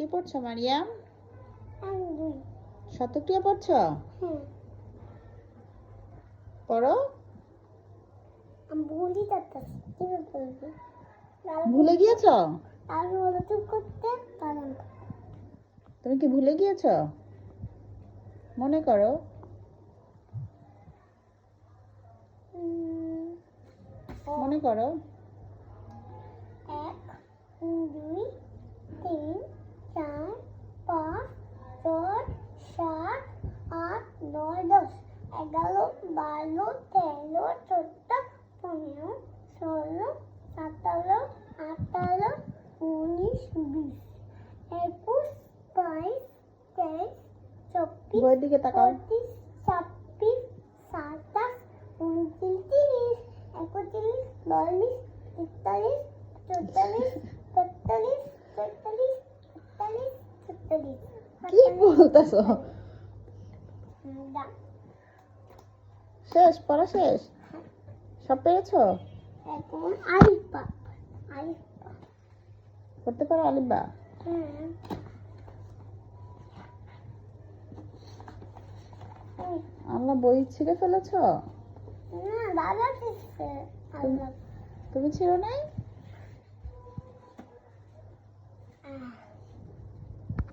কি পড়ছো মারিয়াম? শতক্রিয়া পড়ছো? পড়ো। বলবি ভুলে গিয়েছো। তুমি কি ভুলে গিয়েছো? মনে করো। মনে করো। এক দুই এগারো বারো তেরো চোদ্দ পনেরো ষোলো সতেরো আঠারো উনিশ বিশ একুশ বাইশ তেইশ চব্বিশ পঁচিশ ছাব্বিশ সাতাশ উনত্রিশ তিরিশ একত্রিশ বিয়াল্লিশ তেতাল্লিশ চৌতাল্লিশ পঁয়তাল্লিশ ছয়তাল্লিশ সাতচল্লিশ সাতচল্লিশ কি বলতেছো? শেষ পড়া শেষ? সব পেয়েছ এখন আলিফ পড়তে পারো আলিবা হুম। আল্লাহ বই ছিঁড়ে ফেলেছ? না দাদা তুমি ছিঁড়ো নাই?